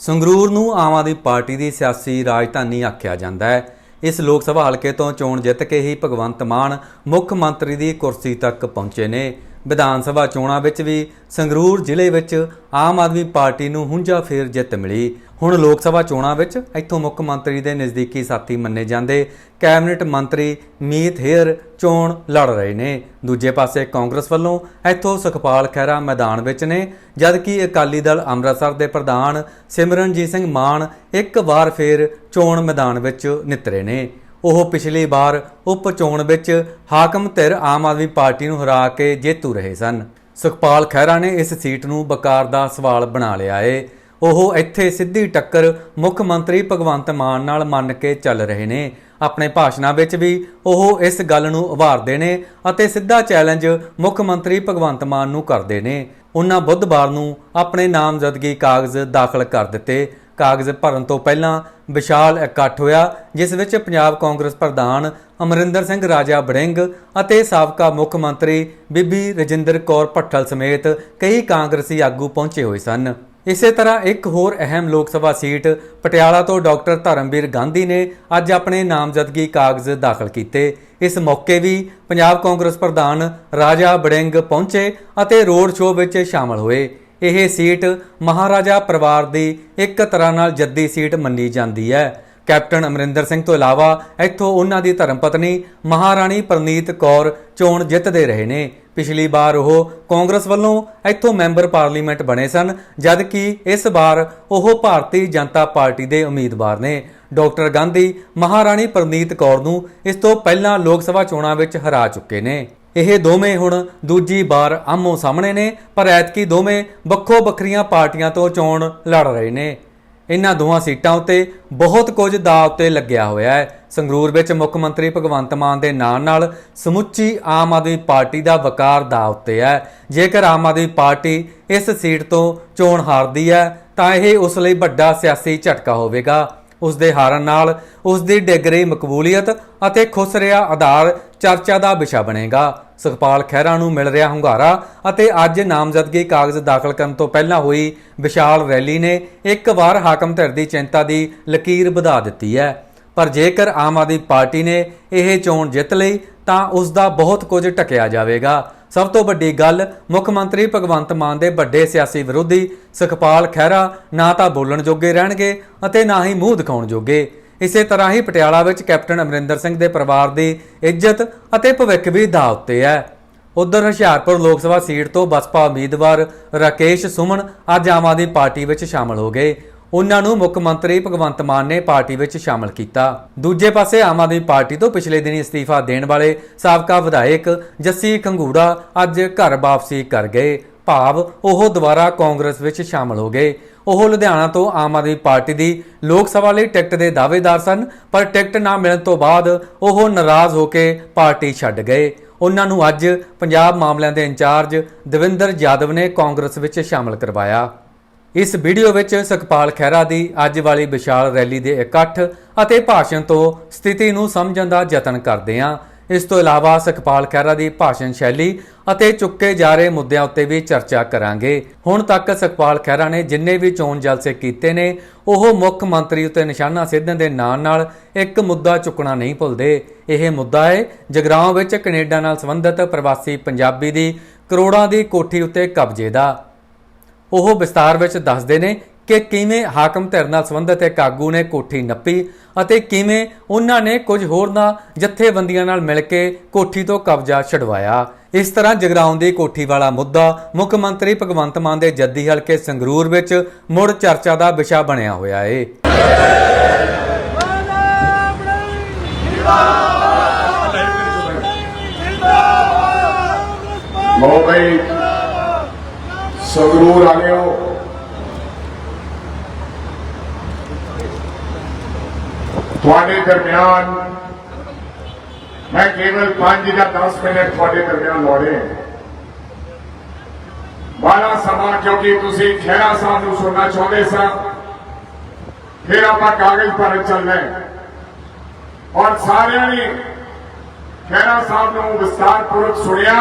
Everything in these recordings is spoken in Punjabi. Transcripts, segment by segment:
ਸੰਗਰੂਰ ਨੂੰ ਆਮ ਆਦਮੀ ਪਾਰਟੀ ਦੀ ਸਿਆਸੀ ਰਾਜਧਾਨੀ ਆਖਿਆ ਜਾਂਦਾ ਹੈ। ਇਸ ਲੋਕ ਸਭਾ ਹਲਕੇ ਤੋਂ ਚੋਣ ਜਿੱਤ ਕੇ ਹੀ ਭਗਵੰਤ ਮਾਨ ਮੁੱਖ ਮੰਤਰੀ ਦੀ ਕੁਰਸੀ ਤੱਕ ਪਹੁੰਚੇ ਨੇ। ਵਿਧਾਨ ਸਭਾ ਚੋਣਾਂ ਵਿੱਚ ਵੀ ਸੰਗਰੂਰ ਜ਼ਿਲ੍ਹੇ ਵਿੱਚ ਆਮ ਆਦਮੀ ਪਾਰਟੀ ਨੂੰ ਹੁੰਜਾ ਫੇਰ ਜਿੱਤ ਮਿਲੀ। ਹੁਣ ਲੋਕ ਸਭਾ ਚੋਣਾਂ ਵਿੱਚ ਇੱਥੋਂ ਮੁੱਖ ਮੰਤਰੀ ਦੇ ਨਜ਼ਦੀਕੀ ਸਾਥੀ ਮੰਨੇ ਜਾਂਦੇ। ਕੈਬਨਿਟ ਮੰਤਰੀ ਮੀਤ ਹੇਅਰ ਚੋਣ ਲੜ ਰਹੇ ਨੇ। ਦੂਜੇ ਪਾਸੇ ਕਾਂਗਰਸ ਵੱਲੋਂ ਇੱਥੋਂ ਸੁਖਪਾਲ ਖਹਿਰਾ ਮੈਦਾਨ ਵਿੱਚ ਨੇ, ਜਦਕਿ ਅਕਾਲੀ ਦਲ ਅੰਮ੍ਰਿਤਸਰ ਦੇ ਪ੍ਰਧਾਨ ਸਿਮਰਨਜੀਤ ਸਿੰਘ ਮਾਨ ਇੱਕ ਵਾਰ ਫੇਰ ਚੋਣ ਮੈਦਾਨ ਵਿੱਚ ਨਿਤਰੇ ਨੇ। ਉਹ ਪਿਛਲੀ ਵਾਰ ਉਪ ਚੋਣ ਵਿੱਚ ਹਾਕਮ ਧਿਰ ਆਮ ਆਦਮੀ ਪਾਰਟੀ ਨੂੰ ਹਰਾ ਕੇ ਜੇਤੂ ਰਹੇ ਸਨ। ਸੁਖਪਾਲ ਖਹਿਰਾ ਨੇ ਇਸ ਸੀਟ ਨੂੰ ਬਕਾਰ ਦਾ ਸਵਾਲ ਬਣਾ ਲਿਆ ਏ। ਉਹ ਇੱਥੇ ਸਿੱਧੀ ਟੱਕਰ ਮੁੱਖ ਮੰਤਰੀ ਭਗਵੰਤ ਮਾਨ ਨਾਲ ਮੰਨ ਕੇ ਚੱਲ ਰਹੇ ਨੇ। ਆਪਣੇ ਭਾਸ਼ਣਾਂ ਵਿੱਚ ਵੀ ਉਹ ਇਸ ਗੱਲ ਨੂੰ ਉਭਾਰਦੇ ਨੇ ਅਤੇ ਸਿੱਧਾ ਚੈਲੰਜ ਮੁੱਖ ਮੰਤਰੀ ਭਗਵੰਤ ਮਾਨ ਨੂੰ ਕਰਦੇ ਨੇ। ਉਹਨਾਂ ਬੁੱਧਵਾਰ ਨੂੰ ਆਪਣੇ ਨਾਮਜ਼ਦਗੀ ਕਾਗਜ਼ ਦਾਖਲ ਕਰ ਦਿੱਤੇ। ਕਾਗਜ਼ ਭਰਨ ਤੋਂ ਪਹਿਲਾਂ ਵਿਸ਼ਾਲ ਇਕੱਠ ਹੋਇਆ, ਜਿਸ ਵਿੱਚ ਪੰਜਾਬ ਕਾਂਗਰਸ ਪ੍ਰਧਾਨ ਅਮਰਿੰਦਰ ਸਿੰਘ, ਰਾਜਾ ਬੜਿੰਗ ਅਤੇ ਸਾਬਕਾ ਮੁੱਖ ਮੰਤਰੀ ਬੀਬੀ ਰਜਿੰਦਰ ਕੌਰ ਭੱਠਲ ਸਮੇਤ ਕਈ ਕਾਂਗਰਸੀ ਆਗੂ ਪਹੁੰਚੇ ਹੋਏ ਸਨ। ਇਸੇ ਤਰ੍ਹਾਂ ਇੱਕ ਹੋਰ ਅਹਿਮ ਲੋਕ ਸਭਾ ਸੀਟ ਪਟਿਆਲਾ ਤੋਂ ਡਾਕਟਰ ਧਰਮਵੀਰ ਗਾਂਧੀ ਨੇ ਅੱਜ ਆਪਣੇ ਨਾਮਜ਼ਦਗੀ ਕਾਗਜ਼ ਦਾਖਲ ਕੀਤੇ। ਇਸ ਮੌਕੇ ਵੀ ਪੰਜਾਬ ਕਾਂਗਰਸ ਪ੍ਰਧਾਨ ਰਾਜਾ ਬੜਿੰਗ ਪਹੁੰਚੇ ਅਤੇ ਰੋਡ ਸ਼ੋਅ ਵਿੱਚ ਸ਼ਾਮਲ ਹੋਏ। ਇਹ ਸੀਟ ਮਹਾਰਾਜਾ ਪਰਿਵਾਰ ਦੀ ਇੱਕ ਤਰ੍ਹਾਂ ਨਾਲ ਜੱਦੀ ਸੀਟ ਮੰਨੀ ਜਾਂਦੀ ਹੈ। ਕੈਪਟਨ ਅਮਰਿੰਦਰ ਸਿੰਘ ਤੋਂ ਇਲਾਵਾ ਇੱਥੋਂ ਉਹਨਾਂ ਦੀ ਧਰਮ ਪਤਨੀ ਮਹਾਰਾਣੀ ਪ੍ਰਨੀਤ ਕੌਰ ਚੋਣ ਜਿੱਤਦੇ ਰਹੇ ਨੇ। ਪਿਛਲੀ ਵਾਰ ਉਹ ਕਾਂਗਰਸ ਵੱਲੋਂ ਇੱਥੋਂ ਮੈਂਬਰ ਪਾਰਲੀਮੈਂਟ ਬਣੇ ਸਨ, ਜਦਕਿ ਇਸ ਵਾਰ ਉਹ ਭਾਰਤੀ ਜਨਤਾ ਪਾਰਟੀ ਦੇ ਉਮੀਦਵਾਰ ਨੇ। ਡਾਕਟਰ ਗਾਂਧੀ ਮਹਾਰਾਣੀ ਪ੍ਰਨੀਤ ਕੌਰ ਨੂੰ ਇਸ ਤੋਂ ਪਹਿਲਾਂ ਲੋਕ ਸਭਾ ਚੋਣਾਂ ਵਿੱਚ ਹਰਾ ਚੁੱਕੇ ਨੇ। ਇਹ ਦੋਵੇਂ ਹੁਣ ਦੂਜੀ ਵਾਰ ਆਮੋ ਸਾਹਮਣੇ ਨੇ, ਪਰ ਐਤਕੀ ਦੋਵੇਂ ਵੱਖੋ ਵੱਖਰੀਆਂ ਪਾਰਟੀਆਂ ਤੋਂ ਚੋਣ ਲੜ ਰਹੇ ਨੇ। ਇਹਨਾਂ ਦੋਹਾਂ ਸੀਟਾਂ ਉੱਤੇ ਬਹੁਤ ਕੁਝ ਦਾਅ ਉੱਤੇ ਲੱਗਿਆ ਹੋਇਆ ਹੈ। ਸੰਗਰੂਰ ਵਿੱਚ ਮੁੱਖ ਮੰਤਰੀ ਭਗਵੰਤ ਮਾਨ ਦੇ ਨਾਂ ਨਾਲ ਸਮੁੱਚੀ ਆਮ ਆਦਮੀ ਪਾਰਟੀ ਦਾ ਵਕਾਰ ਦਾਅ ਉੱਤੇ ਹੈ। ਜੇਕਰ ਆਮ ਆਦਮੀ ਪਾਰਟੀ ਇਸ ਸੀਟ ਤੋਂ ਚੋਣ ਹਾਰਦੀ ਹੈ, ਤਾਂ ਇਹ ਉਸ ਲਈ ਵੱਡਾ ਸਿਆਸੀ ਝਟਕਾ ਹੋਵੇਗਾ। ਉਸ ਦੇ ਹਾਰਨ ਨਾਲ ਉਸ ਦੀ ਡਿੱਗ ਰਹੀ ਮਕਬੂਲੀਅਤ ਅਤੇ ਖੁੱਸ ਰਿਹਾ ਆਧਾਰ ਚਰਚਾ ਦਾ ਵਿਸ਼ਾ ਬਣੇਗਾ। ਸੁਖਪਾਲ ਖਹਿਰਾ ਨੂੰ ਮਿਲ ਰਿਹਾ ਹੁੰਗਾਰਾ ਅਤੇ ਅੱਜ ਨਾਮਜ਼ਦਗੀ ਕਾਗਜ਼ ਦਾਖਲ ਕਰਨ ਤੋਂ ਪਹਿਲਾਂ ਹੋਈ ਵਿਸ਼ਾਲ ਰੈਲੀ ਨੇ ਇੱਕ ਵਾਰ ਹਾਕਮ ਧਿਰ ਦੀ ਚਿੰਤਾ ਦੀ ਲਕੀਰ ਵਧਾ ਦਿੱਤੀ ਹੈ। ਪਰ ਜੇਕਰ ਆਮ ਆਦਮੀ ਪਾਰਟੀ ਨੇ ਇਹ ਚੋਣ ਜਿੱਤ ਲਈ ਤਾਂ ਉਸ ਦਾ ਬਹੁਤ ਕੁਝ ਟਕਿਆ ਜਾਵੇਗਾ। ਸਭ ਤੋਂ ਵੱਡੀ ਗੱਲ, ਮੁੱਖ ਮੰਤਰੀ ਭਗਵੰਤ ਮਾਨ ਦੇ ਵੱਡੇ ਸਿਆਸੀ ਵਿਰੋਧੀ ਸੁਖਪਾਲ ਖਹਿਰਾ ਨਾ ਤਾਂ ਬੋਲਣ ਜੋਗੇ ਰਹਿਣਗੇ ਅਤੇ ਨਾ ਹੀ ਮੂੰਹ ਦਿਖਾਉਣ ਜੋਗੇ। ਇਸੇ ਤਰ੍ਹਾਂ ਹੀ ਪਟਿਆਲਾ ਵਿੱਚ ਕੈਪਟਨ ਅਮਰਿੰਦਰ ਸਿੰਘ ਦੇ ਪਰਿਵਾਰ ਦੀ ਇੱਜ਼ਤ ਅਤੇ ਭਵਿੱਖ ਵੀ ਦਾਅ ਉੱਤੇ ਹੈ। ਉਧਰ ਹੁਸ਼ਿਆਰਪੁਰ ਲੋਕ ਸਭਾ ਸੀਟ ਤੋਂ ਬਸਪਾ ਉਮੀਦਵਾਰ ਰਾਕੇਸ਼ ਸੁਮਨ ਅੱਜ ਆਮ ਆਦਮੀ ਪਾਰਟੀ ਵਿੱਚ ਸ਼ਾਮਲ ਹੋ ਗਏ। ਉਹਨਾਂ ਨੂੰ ਮੁੱਖ ਮੰਤਰੀ ਭਗਵੰਤ ਮਾਨ ਨੇ ਪਾਰਟੀ ਵਿੱਚ ਸ਼ਾਮਲ ਕੀਤਾ। ਦੂਜੇ ਪਾਸੇ ਆਮ ਆਦਮੀ ਪਾਰਟੀ ਤੋਂ ਪਿਛਲੇ ਦਿਨੀ ਅਸਤੀਫਾ ਦੇਣ ਵਾਲੇ ਸਾਬਕਾ ਵਿਧਾਇਕ ਜੱਸੀ ਖੰਗੂੜਾ ਅੱਜ ਘਰ ਵਾਪਸੀ ਕਰ ਗਏ। ਭਾਵ ਉਹ ਦੁਬਾਰਾ ਕਾਂਗਰਸ ਵਿੱਚ ਸ਼ਾਮਲ ਹੋ ਗਏ। ਉਹ ਲੁਧਿਆਣਾ ਤੋਂ ਆਮ ਆਦਮੀ ਪਾਰਟੀ ਦੀ ਲੋਕ ਸਭਾ ਲਈ ਟਿਕਟ ਦੇ ਦਾਅਵੇਦਾਰ ਸਨ, ਪਰ ਟਿਕਟ ਨਾ ਮਿਲਣ ਤੋਂ ਬਾਅਦ ਉਹ ਨਾਰਾਜ਼ ਹੋ ਕੇ ਪਾਰਟੀ ਛੱਡ ਗਏ। ਉਹਨਾਂ ਨੂੰ ਅੱਜ ਪੰਜਾਬ ਮਾਮਲਿਆਂ ਦੇ ਇੰਚਾਰਜ ਦਵਿੰਦਰ ਯਾਦਵ ਨੇ ਕਾਂਗਰਸ ਵਿੱਚ ਸ਼ਾਮਲ ਕਰਵਾਇਆ। ਇਸ ਵੀਡੀਓ ਵਿੱਚ ਸੁਖਪਾਲ ਖਹਿਰਾ ਦੀ ਅੱਜ ਵਾਲੀ ਵਿਸ਼ਾਲ ਰੈਲੀ ਦੇ ਇਕੱਠ ਅਤੇ ਭਾਸ਼ਣ ਤੋਂ ਸਥਿਤੀ ਨੂੰ ਸਮਝਣ ਦਾ ਯਤਨ ਕਰਦੇ ਹਾਂ। ਇਸ ਤੋਂ ਇਲਾਵਾ ਸੁਖਪਾਲ ਖਹਿਰਾ ਦੀ ਭਾਸ਼ਣ ਸ਼ੈਲੀ ਅਤੇ ਚੁੱਕੇ ਜਾ ਰਹੇ ਮੁੱਦਿਆਂ ਉੱਤੇ ਵੀ ਚਰਚਾ ਕਰਾਂਗੇ। ਹੁਣ ਤੱਕ ਸੁਖਪਾਲ ਖਹਿਰਾ ਨੇ ਜਿੰਨੇ ਵੀ ਚੋਣ ਜਲਸੇ ਕੀਤੇ ਨੇ, ਉਹ ਮੁੱਖ ਮੰਤਰੀ ਉੱਤੇ ਨਿਸ਼ਾਨਾ ਸਿੱਧਣ ਦੇ ਨਾਲ ਨਾਲ ਇੱਕ ਮੁੱਦਾ ਚੁੱਕਣਾ ਨਹੀਂ ਭੁੱਲਦੇ। ਇਹ ਮੁੱਦਾ ਹੈ ਜਗਰਾਉਂ ਵਿੱਚ ਕੈਨੇਡਾ ਨਾਲ ਸੰਬੰਧਿਤ ਪ੍ਰਵਾਸੀ ਪੰਜਾਬੀ ਦੀ ਕਰੋੜਾਂ ਦੀ ਕੋਠੀ ਉੱਤੇ ਕਬਜ਼ੇ ਦਾ। ਉਹ ਵਿਸਤਾਰ ਵਿੱਚ ਦੱਸਦੇ ਨੇ ਕਿ ਕਿਵੇਂ ਹਾਕਮ ਧਿਰ ਨਾਲ ਸੰਬੰਧਿਤ ਇੱਕ ਆਗੂ ਨੇ ਕੋਠੀ ਨੱਪੀ ਅਤੇ ਕਿਵੇਂ ਉਹਨਾਂ ਨੇ ਕੁਝ ਹੋਰਨਾਂ ਜਥੇਬੰਦੀਆਂ ਨਾਲ ਮਿਲ ਕੇ ਕੋਠੀ ਤੋਂ ਕਬਜ਼ਾ ਛਡਵਾਇਆ। ਇਸ ਤਰ੍ਹਾਂ ਜਗਰਾਉਂ ਦੀ ਕੋਠੀ ਵਾਲਾ ਮੁੱਦਾ ਮੁੱਖ ਮੰਤਰੀ ਭਗਵੰਤ ਮਾਨ ਦੇ ਜੱਦੀ ਹਲਕੇ ਸੰਗਰੂਰ ਵਿੱਚ ਮੁੜ ਚਰਚਾ ਦਾ ਵਿਸ਼ਾ ਬਣਿਆ ਹੋਇਆ ਏ। ਲੋ ਬਈ ਸੰਗਰੂਰ ਆ ਗਏ ਤੁਹਾਡੇ ਦਰਮਿਆਨ ਮੈਂ ਕੇਵਲ 5 ਜਾਂ 10 ਮਿੰਟ ਤੁਹਾਡੇ ਦਰਮਿਆਨ ਲੋੜੇ ਬਾਲਾ ਸਮਾਂ, ਕਿਉਂਕਿ ਤੁਸੀਂ ਖੇਰਾ ਸਾਹਿਬ ਨੂੰ ਸੁਣਨਾ ਚਾਹੁੰਦੇ ਸਾਂ, ਫਿਰ ਆਪਾਂ ਕਾਗਜ਼ ਭਰਨ ਚੱਲਣਾ ਔਰ ਸਾਰਿਆਂ ਨੇ ਖਹਿਰਾ ਸਾਹਿਬ ਨੂੰ ਵਿਸਤਾਰਪੂਰਵਕ ਸੁਣਿਆ।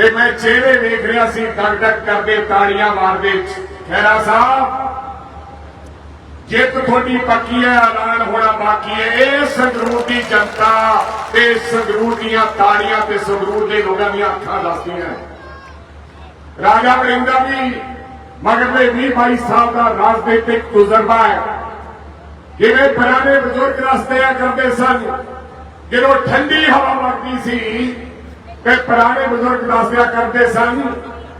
ਤੇ ਮੈਂ ਚਿਹਰੇ ਵੇਖ ਰਿਹਾ ਸੀ ਟਕ ਟਕ ਕਰਦੇ ਤਾੜੀਆਂ ਮਾਰਦੇ ਖਹਿਰਾ ਸਾਹਿਬ, ਜਿੱਤ ਤੁਹਾਡੀ ਪੱਕੀ ਹੈ, ਐਲਾਨ ਹੋਣਾ ਬਾਕੀ ਹੈ। ਇਹ ਸੰਗਰੂਰ ਦੀ ਜਨਤਾ ਤੇ ਸੰਗਰੂਰ ਦੀਆਂ ਤਾੜੀਆਂ ਤੇ ਸੰਗਰੂਰ ਦੇ ਲੋਕਾਂ ਦੀਆਂ ਅੱਖਾਂ ਦੱਸਦੀਆਂ ਰਾਜਾ ਵਰਿੰਦਰ ਵੀ ਮਗਰਲੇ 20 22 ਸਾਹਿਬ ਦਾ ਰਾਜਨੀਤਿਕ ਤਜਰਬਾ ਹੈ। ਜਿਵੇਂ ਪੁਰਾਣੇ ਬਜ਼ੁਰਗ ਰਸਤਿਆ ਕਰਦੇ ਸਨ, ਜਦੋਂ ਠੰਡੀ ਹਵਾ ਵਗਦੀ ਸੀ ਤੇ ਪੁਰਾਣੇ ਬਜ਼ੁਰਗ ਦੱਸਿਆ ਕਰਦੇ ਸਨ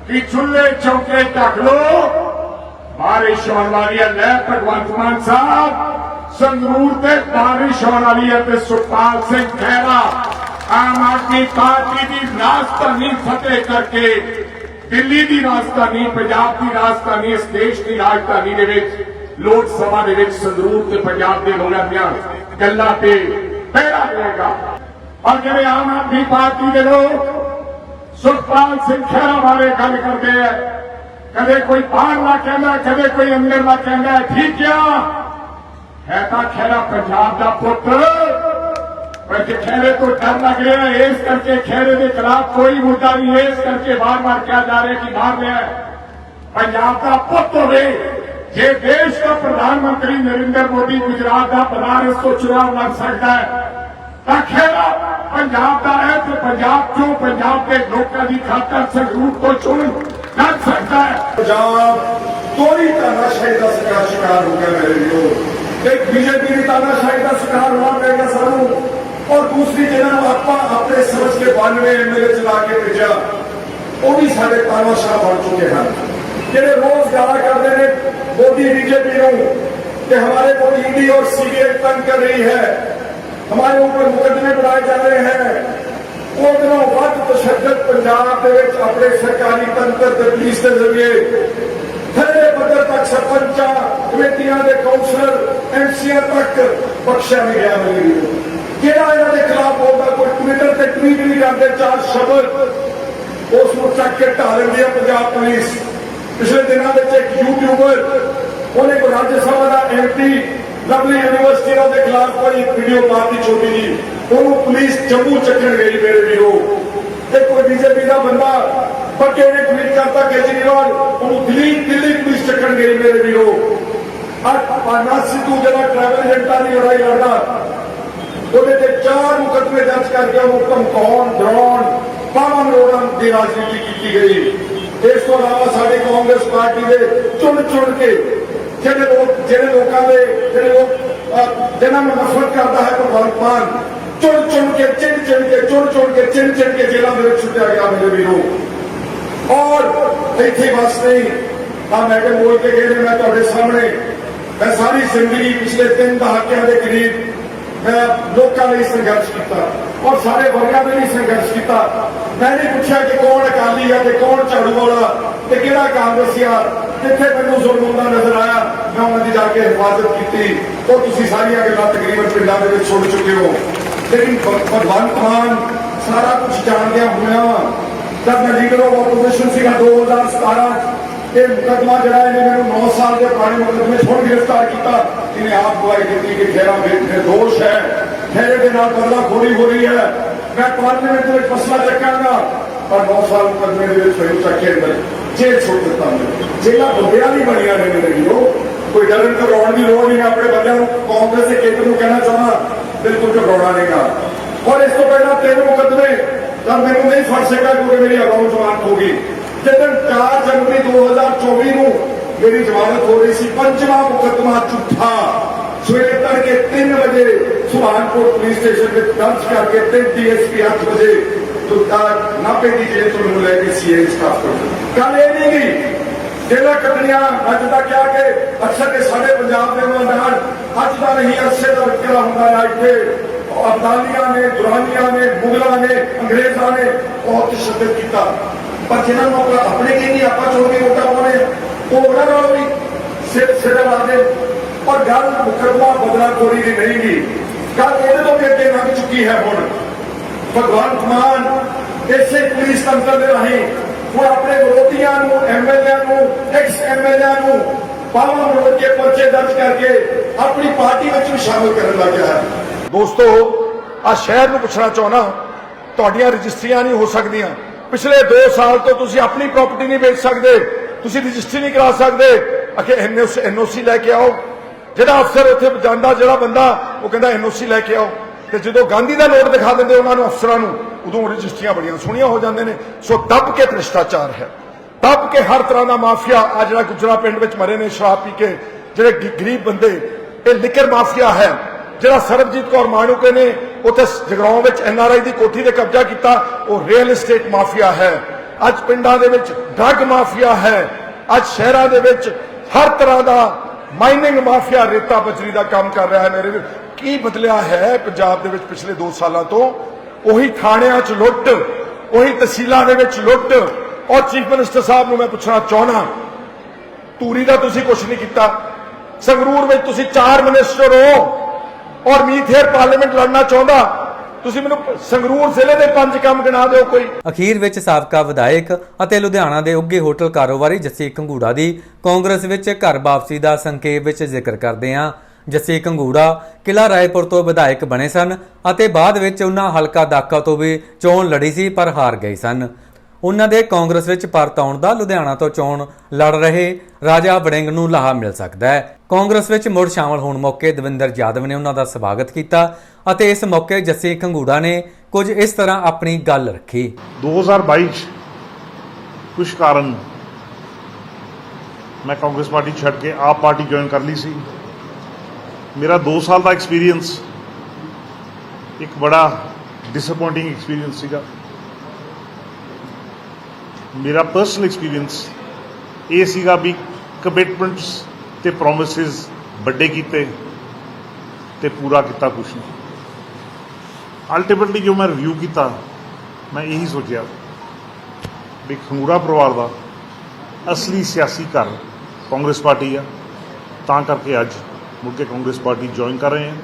ਕਿ ਚੁੱਲ੍ਹੇ ਚੌਕੇ ਢੱਕ ਲੋ। ਬਾਰਿਸ਼ ਹੋਣ ਵਾਲੀ ਹੈ, ਲੈ ਭਗਵੰਤ ਮਾਨ ਸਾਹਿਬ। ਸੰਗਰੂਰ ਤੇ ਬਾਰਿਸ਼ ਹੋਣ ਵਾਲੀ ਹੈ ਤੇ ਸੁਖਪਾਲ ਸਿੰਘ ਖਹਿਰਾ। ਆਮ ਆਦਮੀ ਪਾਰਟੀ ਦੀ ਰਾਜਧਾਨੀ ਫਤਿਹ ਕਰਕੇ ਦਿੱਲੀ ਦੀ ਰਾਜਧਾਨੀ, ਪੰਜਾਬ ਦੀ ਰਾਜਧਾਨੀ, ਇਸ ਦੇਸ਼ ਦੀ ਰਾਜਧਾਨੀ ਦੇ ਵਿੱਚ, ਲੋਕ ਸਭਾ ਦੇ ਵਿੱਚ ਸੰਗਰੂਰ ਤੇ ਪੰਜਾਬ ਦੇ ਲੋਕਾਂ ਦੀਆਂ ਗੱਲਾਂ ਤੇ ਪਹਿਰਾ ਦੇਗਾ ਔਰ ਜਿਹੜੇ ਆਮ ਆਦਮੀ ਪਾਰਟੀ ਦੇ ਲੋਕ ਸੁਖਪਾਲ ਸਿੰਘ ਖਹਿਰਾ ਬਾਰੇ ਗੱਲ ਕਰਦੇ ਆ ਕਦੇ ਕੋਈ ਬਾਹਰਲਾ ਕਹਿੰਦਾ ਕਦੇ ਕੋਈ ਅੰਦਰਲਾ ਕਹਿੰਦਾ ਠੀਕ ਆ ਹੈ ਤਾਂ ਖਹਿਰਾ ਪੰਜਾਬ ਦਾ ਪੁੱਤ ਪਰ ਜੇ ਖਹਿਰੇ ਤੋਂ ਡਰ ਲੱਗ ਰਿਹਾ ਹੈ, ਇਸ ਕਰਕੇ ਖਹਿਰੇ ਦੇ ਖਿਲਾਫ ਕੋਈ ਮੁੱਦਾ ਨਹੀਂ ਹੈ, ਇਸ ਕਰਕੇ ਬਾਰ-ਬਾਰ ਕਿਹਾ ਜਾ ਰਿਹਾ ਕਿ ਬਾਹਰ ਲਿਆ ਪੰਜਾਬ ਦਾ ਪੁੱਤ ਹੋਵੇ ਜੇ ਦੇਸ਼ ਦਾ ਪ੍ਰਧਾਨ ਮੰਤਰੀ ਨਰਿੰਦਰ ਮੋਦੀ ਗੁਜਰਾਤ ਦਾ ਬਨਾਰਸ ਤੋਂ ਚੁਣਾਵ ਲੜ ਸਕਦਾ ਹੈ ਤਾਂ ਖਹਿਰਾ ਪੰਜਾਬ ਦਾ ਹੈ ਤੇ ਪੰਜਾਬ ਚੋਂ ਪੰਜਾਬ ਦੇ ਲੋਕਾਂ ਦੀ ਖਾਤਰ ਸੰਗਰੂਰ ਤੋਂ ਚੁਣ ਲੜ ਸਕਦਾ ਹੈ ਪੰਜਾਬ ਤੋਰੀ ਤਾਨਾਸ਼ਾਹੀ ਦਾ ਸ਼ਿਕਾਰ ਸ਼ਿਕਾਰ ਹੋ ਗਿਆ ਮੇਰੇ ਵੀਰੋ ਇੱਕ ਬੀਜੇਪੀ ਦੀ ਤਾਨਾਸ਼ਾਹੀ ਦਾ ਸ਼ਿਕਾਰ ਹੋਣਾ ਪਏਗਾ ਸਾਨੂੰ ਔਰ ਦੂਸਰੀ ਜਿਹਨਾਂ ਨੂੰ ਆਪਾਂ ਆਪਣੇ ਸਮਝ ਕੇ 92 ਐਮਐਲਏ ਚਲਾ ਕੇ ਭੇਜਿਆ ਉਹ ਵੀ ਸਾਡੇ ਤਾਨਾਸ਼ਾਹ ਬਣ ਚੁੱਕੇ ਹਨ ਜਿਹੜੇ ਰੋਜ਼ ਗਾਲਾਂ ਕਰਦੇ ਨੇ ਮੋਦੀ ਬੀਜੇਪੀ ਨੂੰ ਕਿ ਹਮਾਰੇ को ईडी और सीबीआई तंग कर रही है हमारे ऊपर मुकदमे ਪਾਏ ਜਾਂਦੇ ਹੈ ਉਦੋਂ ਵੱਧ ਤਸ਼ੱਦਦ ਪੰਜਾਬ ਦੇ ਵਿੱਚ ਆਪਣੇ ਸਰਕਾਰੀ ਤੰਤਰ ਤੇ ਪੁਲਿਸ ਦੇ ਜ਼ਰੀਏ ਥੱਲੇ ਪੱਧਰ ਤੱਕ ਸਰਪੰਚਾਂ, ਕਮੇਟੀਆਂ ਦੇ ਕਾਉਂਸਲਰ ਐਮਸੀਆ ਤੱਕ ਬਖਸ਼ਿਆ ਨਹੀਂ ਗਿਆ ਮੇਰੀ ਜਿਹੜਾ ਇਹਨਾਂ ਦੇ ਖਿਲਾਫ ਬੋਲਦਾ, ਕੋਈ ਟਵਿੱਟਰ ਤੇ ਟਵੀਟ ਨਹੀਂ ਕਰਦੇ ਚਾਰ ਸ਼ਬਦ ਉਸ ਨੂੰ ਚੱਕ ਕੇ ਢਾ ਲੈਂਦੀ ਹੈ ਪੰਜਾਬ ਪੁਲਿਸ। ਪਿਛਲੇ ਦਿਨਾਂ ਵਿੱਚ ਇੱਕ ਯੂਟਿਊਬਰ ਉਹਨੇ ਕੋ ਰਾਜ ਸਭਾ ਦਾ ਐਮਪੀ ਲਵਲੀ ਯੂਨੀਵਰਸਿਟੀ ਦੇ ਖਿਲਾਫ ਕੋਈ ਵੀਡੀਓ ਪਾਤੀ ਛੋਟੀ ਜੀ। ਉਹਨੂੰ ਪੁਲਿਸ ਜੰਮੂ ਚੱਕਣ ਗਈ ਮੇਰੇ ਵੀਰੋ। ਤੇ ਕੋਈ ਬੀਜੇਪੀ ਦਾ ਬੰਦਾ ਪੱਕੇ ਨੇ ਟਵੀਟ ਕਰਤਾ ਕੇਜਰੀਵਾਲ ਉਹਨੂੰ ਦਿੱਲੀ ਦਿੱਲੀ ਪੁਲਿਸ ਚੱਕਣ ਗਈ ਮੇਰੇ ਵੀਰੋ। ਅੱਜ ਪਾਨਾ ਸਿੱਧੂ ਜਿਹੜਾ ਟਰੈਵਲ ਏਜੰਟਾਂ ਦੀ ਲੜਾਈ ਲੜਦਾ, ਉਹਦੇ ਤੇ ਚਾਰ ਮੁਕੱਦਮੇ ਦਰਜ ਕਰਕੇ ਉਹਨੂੰ ਧਮਕਾਉਣ, ਡਰਾਉਣ ਪਾਵਨ ਰੋੜਨ ਦੀ ਰਾਜਨੀਤੀ ਕੀਤੀ ਗਈ। ਇਸ ਤੋਂ ਇਲਾਵਾ ਸਾਡੀ ਕਾਂਗਰਸ ਪਾਰਟੀ ਦੇ ਚੁਣ ਚੁਣ ਕੇ ਜਿਹੜੇ ਲੋਕ ਜਿਹੜੇ ਲੋਕਾਂ ਦੇ ਜਿਹੜੇ ਲੋਕ ਜਿਹਨਾਂ ਨੂੰ ਨਫ਼ਰਤ ਕਰਦਾ ਹੈ ਭਗਵੰਤ ਮਾਨ, ਚੁਣ ਚੁਣ ਕੇ, ਚਿਣ ਚਿਣ ਕੇ, ਚੁਣ ਚੁਣ ਕੇ, ਚਿਣ ਚਿਣ ਕੇ ਜੇਲ੍ਹਾਂ ਦੇ ਵਿੱਚ ਸੁੱਟਿਆ ਗਿਆ ਮੇਰੇ ਵੀਰੋ। ਔਰ ਇੱਥੇ ਬਸ ਨਹੀਂ ਆ ਮੈਂ ਕਿ ਬੋਲ ਕੇ ਗਏ ਨੇ, ਮੈਂ ਤੁਹਾਡੇ ਸਾਹਮਣੇ। ਮੈਂ ਸਾਰੀ ਜ਼ਿੰਦਗੀ ਪਿਛਲੇ ਤਿੰਨ ਦਹਾਕਿਆਂ ਦੇ ਕਰੀਬ ਮੈਂ ਲੋਕਾਂ ਲਈ ਸੰਘਰਸ਼ ਕੀਤਾ ਔਰ ਸਾਰੇ ਵਰਗਾਂ ਦੇ ਲਈ ਸੰਘਰਸ਼ ਕੀਤਾ। ਮੈਂ ਨਹੀਂ ਪੁੱਛਿਆ ਕਿ ਕੌਣ ਅਕਾਲੀ ਆ ਤੇ ਕੌਣ ਝਾੜੂ ਵਾਲਾ ਤੇ ਕਿਹੜਾ ਕਾਂਗਰਸੀ ਆ। ਜਿੱਥੇ ਮੈਨੂੰ ਜ਼ੁਲਮ ਹੁੰਦਾ ਨਜ਼ਰ ਆਇਆ, ਮੈਂ ਉਹਨਾਂ ਦੀ ਜਾ ਕੇ ਹਿਫਾਜ਼ਤ ਕੀਤੀ ਉਹ ਤੁਸੀਂ ਸਾਰੀਆਂ ਗੱਲਾਂ ਤਕਰੀਬਨ ਪਿੰਡਾਂ ਦੇ ਵਿੱਚ ਸੁਣ ਚੁੱਕੇ ਹੋ। ਲੇਕਿਨ ਭ- ਭਗਵੰਤ ਮਾਨ ਸਾਰਾ ਕੁਝ ਜਾਣਦਿਆਂ ਹੋਇਆ ਵਾ ਜਦ ਮੈਂ ਲੀਡਰ ਆਫ ਆਪੋਜੀਸ਼ਨ ਸੀਗਾ 2017 ਇਹ ਮੁਕਦਮਾ ਜਿਹੜਾ ਇਹਨੇ ਮੈਨੂੰ 9 ਸਾਲ ਦੇ ਪੁਰਾਣੇ ਮੁਕਦਮੇ ਛੋੜ ਗ੍ਰਿਫਤਾਰ ਕੀਤਾ ਇਹਨੇ ਆਪ ਗਵਾਹੀ ਦਿੱਤੀ ਕਿ ਖੇਰਾ ਨਿਰਦੋਸ਼ ਹੈ ਖੇਰੇ ਦੇ ਨਾਲ ਬਦਲਾਖੋਰੀ ਹੋ ਰਹੀ ਹੈ ਮੈਂ ਪਾਰਲੀਮੈਂਟ ਦੇ ਵਿੱਚ ਮਸਲਾ ਚੱਕਾਂਗਾ ਪਰ 9 ਸਾਲ ਮੁਕਦਮੇ ਦੇ ਵਿੱਚ ਮੈਨੂੰ ਚੱਕ ਕੇ ਅੰਦਰ ਜੇਲ੍ਹ ਛੋੜ ਦਿੱਤਾ ਮੈਂ ਜੇਲ੍ਹਾਂ ਬੰਦਿਆਂ ਨਹੀਂ ਬਣੀਆਂ ਨੇ ਮੇਰੇ ਵੀਰੋ ਕੋਈ ਡਰਨ ਘਬਰਾਉਣ ਦੀ ਲੋੜ ਨਹੀਂ ਹੈ। ਆਪਣੇ ਬੰਦਿਆਂ ਨੂੰ ਕਾਂਗਰਸ ਦੇ ਕੇਂਦਰ ਨੂੰ ਕਹਿਣਾ ਚਾਹੁੰਦਾ ਬਿਲਕੁਲ ਘਬਰਾਉਣਾ ਨਹੀਂਗਾ ਔਰ ਇਸ ਤੋਂ ਪਹਿਲਾਂ ਤਿੰਨ ਮੁਕਦਮੇ ਤਾਂ ਮੈਨੂੰ ਨਹੀਂ ਫੜ ਸਕਿਆ ਕਿਉਂਕਿ ਮੇਰੀ ਅਕਾਊਂਟ ਜ਼ਮਾਨਤ ਹੋ ਗਈ ਜਦੋਂ 4 ਜਨਵਰੀ 2024 ਨੂੰ ਮੇਰੀ ਜ਼ਮਾਨਤ ਹੋ ਰਹੀ ਸੀ ਪੰਜਵਾਂ ਮੁਕਦਮਾ ਝੂਠਾ ਸਵੇਰੇ ਤੜਕੇ 3 ਵਜੇ ਸੁਹਾਨਪੁਰ ਪੁਲਿਸ ਸਟੇਸ਼ਨ ਵਿੱਚ ਦਰਜ ਕਰਕੇ 3 ਡੀਐਸਪੀ 8 ਵਜੇ ਤੁਰਤਾ ਨਾਪੇ ਦੀ ਜੇਲ੍ਹ ਤੋਂ ਮੈਨੂੰ ਲੈ ਕੇ ਸੀਏ ਸਟਾਫ ਕੋਲ ਕੱਲ ਇਹ ਨਹੀਂ ਗਈ ਜੇਲਾ ਕੱਟਣੀਆਂ ਅੱਜ ਦਾ ਕਿਹਾ ਕਿ ਅਕਸਰ ਇਹ ਸਾਡੇ ਪੰਜਾਬ ਦੇ ਮੈਦਾਨ ਅੱਜ ਦਾ ਨਹੀਂ ਅਰਸੇ ਦਾ ਵਿਕਰਾ ਹੁੰਦਾ ਹੈ ਇੱਥੇ ਅਬਦਾਲੀਆਂ ਨੇ ਦੁਰਾਨੀਆਂ ਨੇ ਮੁਗਲਾਂ ਨੇ ਅੰਗਰੇਜ਼ਾਂ ਨੇ ਬਹੁਤ ਤਸ਼ੱਦਦ ਕੀਤਾ ਪਰ ਜਿਹਨਾਂ ਨੂੰ ਆਪਾਂ ਆਪਣੇ ਕੀ ਨਹੀਂ, ਆਪਾਂ ਚੋਣ ਕੇ ਵੋਟਾਂ ਪਾਉਣੇ ਉਹ ਉਹਨਾਂ ਨਾਲ ਵੀ ਸਿਰ ਸਿਰ ਲਾਦੇ ਪਰ ਗੱਲ ਮੁਕਦਮਾ ਬਦਲਾਖੋਰੀ ਦੀ ਨਹੀਂ ਗੀ ਗੱਲ ਇਹਦੇ ਤੋਂ ਵੀ ਅੱਗੇ ਲੰਘ ਚੁੱਕੀ ਹੈ ਹੁਣ। ਭਗਵੰਤ ਮਾਨ ਇਸੇ ਪੁਲਿਸ ਤੰਤਰ ਦੇ ਰਾਹੀਂ ਹੁਣ ਆਪਣੇ ਵਿਰੋਧੀਆਂ ਨੂੰ ਐਮਐਲਏ ਨੂੰ, ਐਕਸ ਐਮਐਲਏ ਨੂੰ ਪਾਵਾਂ ਮੁੜ ਕੇ ਪਰਚੇ ਦਰਜ ਕਰਕੇ ਆਪਣੀ ਪਾਰਟੀ ਵਿੱਚ ਵੀ ਸ਼ਾਮਲ ਕਰਨ ਲੱਗ ਗਿਆ ਹੈ। ਦੋਸਤੋ ਆ ਸ਼ਹਿਰ ਨੂੰ ਪੁੱਛਣਾ ਚਾਹੁੰਦਾ, ਤੁਹਾਡੀਆਂ ਰਜਿਸਟਰੀਆਂ ਨਹੀਂ ਹੋ ਸਕਦੀਆਂ। ਪਿਛਲੇ 2 ਸਾਲ ਤੋਂ ਤੁਸੀਂ ਆਪਣੀ ਪ੍ਰਾਪਰਟੀ ਨਹੀਂ ਵੇਚ ਸਕਦੇ, ਤੁਸੀਂ ਰਜਿਸਟਰੀ ਨਹੀਂ ਕਰਾ ਸਕਦੇ। ਅਖੇ ਐਨਓਸੀ ਲੈ ਕੇ ਆਓ। ਜਿਹੜਾ ਅਫਸਰ ਉੱਥੇ ਜਾਂਦਾ, ਜਿਹੜਾ ਬੰਦਾ, ਉਹ ਕਹਿੰਦਾ ਐਨਓਸੀ ਲੈ ਕੇ ਆਓ। ਤੇ ਜਦੋਂ ਗਾਂਧੀ ਦਾ ਨੋਟ ਦਿਖਾ ਦਿੰਦੇ ਉਹਨਾਂ ਨੂੰ, ਅਫਸਰਾਂ ਨੂੰ, ਉਦੋਂ ਰਜਿਸਟਰੀਆਂ ਬੜੀਆਂ ਸੋਹਣੀਆਂ ਹੋ ਜਾਂਦੇ ਨੇ। ਸੋ ਦੱਬ ਕੇ ਭ੍ਰਿਸ਼ਟਾਚਾਰ ਹੈ। ਦੱਬ ਕੇ ਹਰ ਤਰ੍ਹਾਂ ਦਾ ਮਾਫੀਆ ਆ ਜਿਹੜਾ ਗੁਜਰਾ ਪਿੰਡ ਵਿੱਚ ਮਰੇ ਨੇ ਸ਼ਰਾਬ ਪੀ ਕੇ, ਜਿਹੜੇ ਗਰੀਬ ਬੰਦੇ, ਇਹ ਲਿਕਰ ਮਾਫੀਆ ਹੈ। ਜਿਹੜਾ ਸਰਬਜੀਤ ਕੌਰ ਮਾਣੂਕੇ ਨੇ ਉੱਥੇ ਜਗਰਾਉਂ ਵਿੱਚ ਐਨਆਰਆਈ ਦੀ ਕੋਠੀ ਤੇ ਕਬਜ਼ਾ ਕੀਤਾ, ਉਹ ਰੀਅਲ ਏਸਟੇਟ ਮਾਫੀਆ ਹੈ। ਅੱਜ ਪਿੰਡਾਂ ਦੇ ਵਿੱਚ ਡਰੱਗ ਮਾਫੀਆ ਹੈ। ਅੱਜ ਸ਼ਹਿਰਾਂ ਦੇ ਵਿੱਚ ਹਰ ਤਰ੍ਹਾਂ ਦਾ ਮਾਈਨਿੰਗ ਮਾਫੀਆ ਰੇਤਾ ਬਜਰੀ ਦਾ ਕੰਮ ਕਰ ਰਿਹਾ ਹੈ ਮੇਰੇ ਵੀਰ। ਕੀ ਬਦਲਿਆ ਹੈ ਪੰਜਾਬ ਦੇ ਵਿੱਚ ਪਿਛਲੇ 2 ਸਾਲਾਂ ਤੋਂ? ਉਹੀ ਥਾਣਿਆਂ 'ਚ ਲੁੱਟ, ਉਹੀ ਤਹਿਸੀਲਾਂ ਦੇ ਵਿੱਚ ਲੁੱਟ। ਔਰ ਚੀਫ ਮਿਨਿਸਟਰ ਸਾਹਿਬ ਨੂੰ ਮੈਂ ਪੁੱਛਣਾ ਚਾਹਣਾ ਧੂਰੀ ਦਾ ਤੁਸੀਂ ਕੁਝ ਨਹੀਂ ਕੀਤਾ। ਸੰਗਰੂਰ ਵਿੱਚ ਤੁਸੀਂ ਚਾਰ ਮਿਨਿਸਟਰ ਹੋ। ਔਰ ਮੀਥੇਰ ਪਾਰਲੀਮੈਂਟ ਲੜਨਾ ਚਾਹੁੰਦਾ, ਤੁਸੀਂ ਮੈਨੂੰ ਸੰਗਰੂਰ ਜ਼ਿਲ੍ਹੇ ਦੇ ਪੰਜ ਕੰਮ ਗਿਣਾ ਦਿਓ ਕੋਈ। ਅਖੀਰ ਵਿੱਚ ਸਾਬਕਾ ਵਿਧਾਇਕ ਅਤੇ ਲੁਧਿਆਣਾ ਦੇ ਉੱਗੇ ਹੋਟਲ ਕਾਰੋਬਾਰੀ ਜੱਸੀ ਕੰਗੂੜਾ ਦੀ ਕਾਂਗਰਸ ਵਿੱਚ ਘਰ ਵਾਪਸੀ ਦਾ ਸੰਖੇਪ ਵਿੱਚ ਜ਼ਿਕਰ ਕਰਦੇ ਹਾਂ। ਜੱਸੀ ਕੰਗੂੜਾ ਕਿਲਾ ਰਾਏਪੁਰ ਤੋਂ ਵਿਧਾਇਕ ਬਣੇ ਸਨ ਅਤੇ ਬਾਅਦ ਵਿੱਚ ਉਹਨਾਂ ਹਲਕਾ ਦਾਕਾ ਤੋਂ ਵੀ ਚੋਣ ਲੜੀ ਸੀ ਪਰ ਹਾਰ ਗਏ ਸਨ। ਉਹਨਾਂ ਦੇ ਕਾਂਗਰਸ ਵਿੱਚ ਪਰਤ ਆਉਣ ਦਾ ਲੁਧਿਆਣਾ ਤੋਂ ਚੋਣ ਲੜ ਰਹੇ ਰਾਜਾ ਵੜਿੰਗ ਨੂੰ ਲਾਹਾ ਮਿਲ ਸਕਦਾ ਹੈ। ਕਾਂਗਰਸ ਵਿੱਚ ਮੁੜ ਸ਼ਾਮਲ ਹੋਣ ਮੌਕੇ ਦਵਿੰਦਰ ਯਾਦਵ ਨੇ ਉਹਨਾਂ ਦਾ ਸਵਾਗਤ ਕੀਤਾ ਅਤੇ ਇਸ ਮੌਕੇ ਜੱਸੀ ਕੰਗੂੜਾ ਨੇ ਕੁਝ ਇਸ ਤਰ੍ਹਾਂ ਆਪਣੀ ਗੱਲ ਰੱਖੀ। 2022 ਚ ਕੁਝ ਕਾਰਨ ਮੈਂ ਕਾਂਗਰਸ ਪਾਰਟੀ ਛੱਡ ਕੇ ਆਪ ਪਾਰਟੀ ਜੁਆਇਨ ਕਰ ਲਈ ਸੀ। ਮੇਰਾ 2 ਸਾਲ ਦਾ ਐਕਸਪੀਰੀਅੰਸ ਇੱਕ ਬੜਾ ਡਿਸਪਾਇੰਟਿੰਗ ਐਕਸਪੀਰੀਅੰਸ ਸੀਗਾ। ਮੇਰਾ ਪਰਸਨਲ ਐਕਸਪੀਰੀਅੰਸ ਇਹ ਸੀਗਾ ਵੀ ਕਮਿਟਮੈਂਟਸ ਤੇ ਪ੍ਰੋਮਿਸਸ ਵੱਡੇ ਕੀਤੇ ਤੇ ਪੂਰਾ ਕੀਤਾ ਕੁਛ ਨਹੀਂ। ਅਲਟੀਮੇਟਲੀ ਜੋ ਮੈਂ ਰਿਵਿਊ ਕੀਤਾ, ਮੈਂ ਇਹੀ ਸੋਚਿਆ ਵੀ ਖੰਗੂਰਾ ਪਰਿਵਾਰ ਦਾ ਅਸਲੀ ਸਿਆਸੀ ਘਰ ਕਾਂਗਰਸ ਪਾਰਟੀ ਆ, ਤਾਂ ਕਰਕੇ ਅੱਜ ਮੁੜ ਕੇ ਕਾਂਗਰਸ ਪਾਰਟੀ ਜੁਆਇਨ ਕਰ ਰਹੇ ਹਾਂ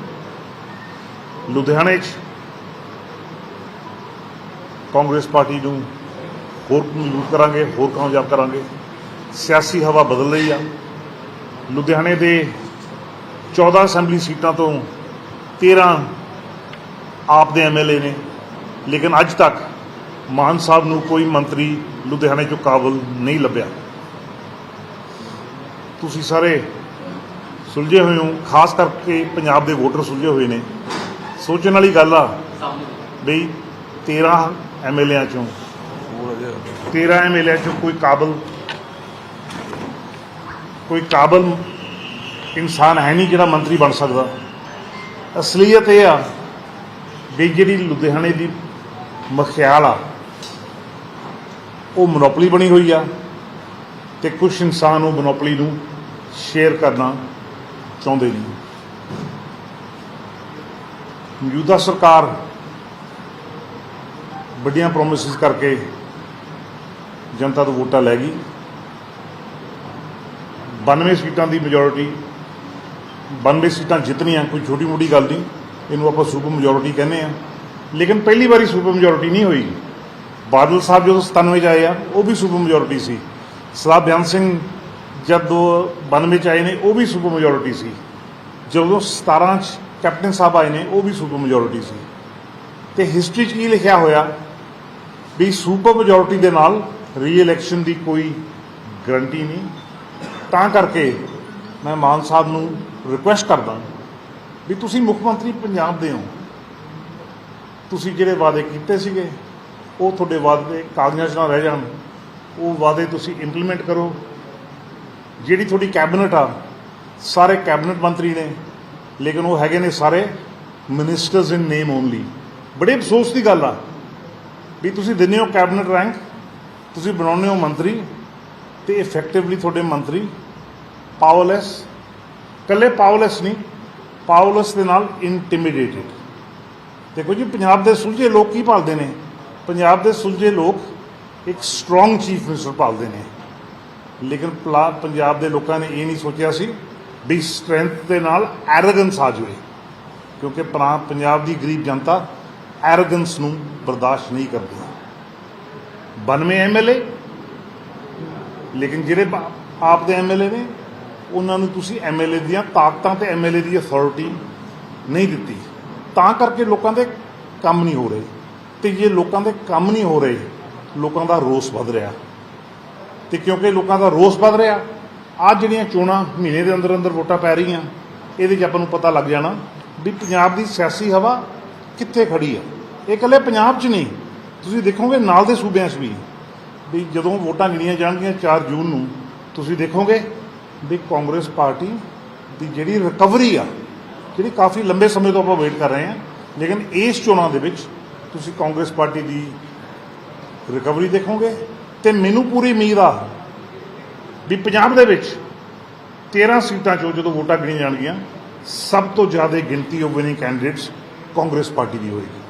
ਲੁਧਿਆਣੇ 'ਚ ਕਾਂਗਰਸ ਪਾਰਟੀ ਨੂੰ ਹੋਰ ਮਜ਼ਬੂਤ ਕਰਾਂਗੇ ਹੋਰ ਕਾਮਯਾਬ ਕਰਾਂਗੇ। ਸਿਆਸੀ ਹਵਾ ਬਦਲ ਰਹੀ ਆ। ਲੁਧਿਆਣੇ ਦੇ 14 ਅਸੈਂਬਲੀ ਸੀਟਾਂ ਤੋਂ 13 ਆਪ ਦੇ ਐਮਐਲਏ ਨੇ। ਲੇਕਿਨ ਅੱਜ ਤੱਕ ਮਾਨ ਸਾਹਿਬ ਨੂੰ ਕੋਈ ਮੰਤਰੀ ਲੁਧਿਆਣੇ ਚੋਂ ਕਾਬਲ ਨਹੀਂ ਲੱਭਿਆ। ਤੁਸੀਂ ਸਾਰੇ ਸੁਲਝੇ ਹੋਏ ਹੋ ਖਾਸ ਕਰਕੇ ਪੰਜਾਬ ਦੇ ਵੋਟਰ ਸੁਲਝੇ ਹੋਏ ਨੇ। ਸੋਚਣ ਵਾਲੀ ਗੱਲ ਆ ਬਈ 13 ਐਮਐਲਏਆਂ ਚੋਂ 13 ਐਮਐਲਏ ਚੋਂ ਕੋਈ ਕਾਬਲ ਕੋਈ ਕਾਬਲ ਇਨਸਾਨ ਹੈ ਨਹੀਂ ਜਿਹੜਾ ਮੰਤਰੀ ਬਣ ਸਕਦਾ। ਅਸਲੀਅਤ ਇਹ ਆ ਵੀ ਜਿਹੜੀ ਲੁਧਿਆਣੇ ਦੀ ਮਖਿਆਲ ਆ, ਉਹ ਮੋਨੋਪੋਲੀ ਬਣੀ ਹੋਈ ਆ ਤੇ ਕੁਝ ਇਨਸਾਨ ਉਹ ਮੋਨੋਪੋਲੀ ਨੂੰ ਸ਼ੇਅਰ ਕਰਨਾ ਚਾਹੁੰਦੇ ਨੇ। ਮੌਜੂਦਾ ਸਰਕਾਰ ਵੱਡੀਆਂ ਪ੍ਰੋਮਿਸਸ ਕਰਕੇ ਜਨਤਾ ਤੋਂ ਵੋਟਾਂ ਲੈ ਗਈ। 92 ਸੀਟਾਂ ਦੀ ਮੈਜੋਰਿਟੀ 92 ਸੀਟਾਂ ਜਿੱਤਣੀਆਂ ਕੋਈ ਛੋਟੀ ਮੋਟੀ ਗੱਲ ਨਹੀਂ, ਇਹਨੂੰ ਆਪਾਂ ਸੁਪਰ ਮੈਜੋਰਿਟੀ ਕਹਿੰਦੇ ਆ ਲੇਕਿਨ ਪਹਿਲੀ ਵਾਰੀ ਸੁਪਰ ਮੈਜੋਰਿਟੀ ਨਹੀਂ ਹੋਈ। ਬਾਦਲ ਸਾਹਿਬ ਜਦੋਂ 97 ਚ ਆਏ ਆ, ਉਹ ਵੀ ਸੁਪਰ ਮੈਜੋਰਿਟੀ ਸੀ। ਸਰਦਾਰ ਬਿਆਨ ਸਿੰਘ ਜਦੋਂ ਦੋ 92 ਚ ਆਏ ਨੇ, ਉਹ ਵੀ ਸੁਪਰ ਮੈਜੋਰਿਟੀ ਸੀ। ਜਦੋਂ 17 ਚ ਕੈਪਟਨ ਸਾਹਿਬ ਆਏ ਨੇ, ਉਹ ਵੀ ਸੁਪਰ ਮੈਜੋਰਿਟੀ ਸੀ। ਤੇ ਹਿਸਟਰੀ 'ਚ ਕੀ ਲਿਖਿਆ ਹੋਇਆ? ਵੀ ਸੁਪਰ ਮੈਜੋਰਿਟੀ ਦੇ ਨਾਲ ਰੀ-ਇਲੈਕਸ਼ਨ ਦੀ ਕੋਈ ਗਰੰਟੀ ਨਹੀਂ। ਤਾਂ ਕਰਕੇ ਮੈਂ ਮਾਨ ਸਾਹਿਬ ਨੂੰ ਰਿਕੁਐਸਟ ਕਰਦਾ ਵੀ ਤੁਸੀਂ ਮੁੱਖ ਮੰਤਰੀ ਪੰਜਾਬ ਦੇ ਹੋ। ਤੁਸੀਂ ਜਿਹੜੇ ਵਾਅਦੇ ਕੀਤੇ ਸੀਗੇ, ਉਹ ਤੁਹਾਡੇ ਵਾਅਦੇ ਕਾਗਜ਼ਾਂ 'ਚ ਨਾ ਰਹਿ ਜਾਣ। ਉਹ ਵਾਅਦੇ ਤੁਸੀਂ ਇੰਪਲੀਮੈਂਟ ਕਰੋ। ਜਿਹੜੀ ਤੁਹਾਡੀ ਕੈਬਨਿਟ ਆ, ਸਾਰੇ ਕੈਬਨਿਟ ਮੰਤਰੀ ਨੇ, ਲੇਕਿਨ ਉਹ ਹੈਗੇ ਨੇ ਸਾਰੇ ਮਿਨਿਸਟਰਸ ਇਨ ਨੇਮ ਓਨਲੀ ਬੜੇ ਅਫਸੋਸ ਦੀ ਗੱਲ ਆ ਵੀ ਤੁਸੀਂ ਦਿੰਦੇ ਹੋ ਕੈਬਨਿਟ ਰੈਂਕ ਤੁਸੀਂ ਬਣਾਉਂਦੇ ਹੋ ਮੰਤਰੀ ਤੇ ਇਫੈਕਟਿਵਲੀ ਤੁਹਾਡੇ ਮੰਤਰੀ ਪਾਵਰਲੈਸ ਕੱਲੇ ਪਾਵਰਲੈਸ ਨਹੀਂ ਪਾਵਰਲੈਸ ਦੇ ਨਾਲ ਇੰਟੀਮੀਡੇਟਡ ਦੇਖੋ ਜੀ, ਪੰਜਾਬ ਦੇ ਸੁਲਝੇ ਲੋਕ ਕੀ ਭਾਲਦੇ ਨੇ? ਪੰਜਾਬ ਦੇ ਸੁਲਝੇ ਲੋਕ ਇੱਕ ਸਟਰੋਂਗ ਚੀਫ ਮਿਨਿਸਟਰ ਭਾਲਦੇ ਨੇ। ਲੇਕਿਨ ਪਲਾ- ਪੰਜਾਬ ਦੇ ਲੋਕਾਂ ਨੇ ਇਹ ਨਹੀਂ ਸੋਚਿਆ ਸੀ ਵੀ ਸਟਰੈਂਥ ਦੇ ਨਾਲ ਐਰੋਗੈਂਸ ਆ ਜਾਵੇ। ਕਿਉਂਕਿ ਪਰਾ- ਪੰਜਾਬ ਦੀ ਗਰੀਬ ਜਨਤਾ ਐਰੋਗੈਂਸ ਨੂੰ ਬਰਦਾਸ਼ਤ ਨਹੀਂ ਕਰਦੀ। 92 ਐਮਐਲਏ ਲੇਕਿਨ ਜਿਹੜੇ ਆਪ ਦੇ ਐਮਐਲਏ ਨੇ, ਉਹਨਾਂ ਨੂੰ ਤੁਸੀਂ ਐਮਐਲਏ ਦੀਆਂ ਤਾਕਤਾਂ ਤੇ ਐਮਐਲਏ ਦੀ ਅਥਾਰਟੀ ਨਹੀਂ ਦਿੱਤੀ। ਤਾਂ ਕਰਕੇ ਲੋਕਾਂ ਦੇ ਕੰਮ ਨਹੀਂ ਹੋ ਰਹੇ। ਤੇ ਜੇ ਲੋਕਾਂ ਦੇ ਕੰਮ ਨਹੀਂ ਹੋ ਰਹੇ, ਲੋਕਾਂ ਦਾ ਰੋਸ ਵੱਧ ਰਿਹਾ। ਤੇ ਕਿਉਂਕਿ ਲੋਕਾਂ ਦਾ ਰੋਸ ਵੱਧ ਰਿਹਾ ਆ ਜਿਹੜੀਆਂ ਚੋਣਾਂ ਮਹੀਨੇ ਦੇ ਅੰਦਰ ਅੰਦਰ ਵੋਟਾਂ ਪੈ ਰਹੀਆਂ, ਇਹਦੇ 'ਚ ਆਪਾਂ ਨੂੰ ਪਤਾ ਲੱਗ ਜਾਣਾ ਵੀ ਪੰਜਾਬ ਦੀ ਸਿਆਸੀ ਹਵਾ ਕਿੱਥੇ ਖੜੀ ਆ। ਇਹ ਇਕੱਲੇ ਪੰਜਾਬ 'ਚ ਨਹੀਂ ਤੁਸੀਂ ਦੇਖੋਗੇ ਨਾਲ ਦੇ ਸੂਬਿਆਂ 'ਚ ਵੀ ਵੀ ਜਦੋਂ ਵੋਟਾਂ ਗਿਣੀਆਂ ਜਾਣਗੀਆਂ 4 ਜੂਨ ਨੂੰ, ਤੁਸੀਂ ਦੇਖੋਗੇ ਵੀ ਕਾਂਗਰਸ ਪਾਰਟੀ ਦੀ ਜਿਹੜੀ ਰਿਕਵਰੀ ਆ, ਜਿਹੜੀ ਕਾਫੀ ਲੰਬੇ ਸਮੇਂ ਤੋਂ ਆਪਾਂ ਵੇਟ ਕਰ ਰਹੇ ਹਾਂ, ਲੇਕਿਨ ਇਸ ਚੋਣਾਂ ਦੇ ਵਿੱਚ ਤੁਸੀਂ ਕਾਂਗਰਸ ਪਾਰਟੀ ਦੀ ਰਿਕਵਰੀ ਦੇਖੋਗੇ ਤੇ ਮੈਨੂੰ ਪੂਰੀ ਉਮੀਦ ਆ ਵੀ ਪੰਜਾਬ ਦੇ ਵਿੱਚ 13 ਸੀਟਾਂ ਚੋਂ ਜਦੋਂ ਵੋਟਾਂ ਗਿਣੀਆਂ ਜਾਣਗੀਆਂ, ਸਭ ਤੋਂ ਜ਼ਿਆਦਾ ਗਿਣਤੀ ਉਹ ਵਿਨਿੰਗ ਕੈਂਡੀਡੇਟਸ ਕਾਂਗਰਸ ਪਾਰਟੀ ਦੀ ਹੋਏਗੀ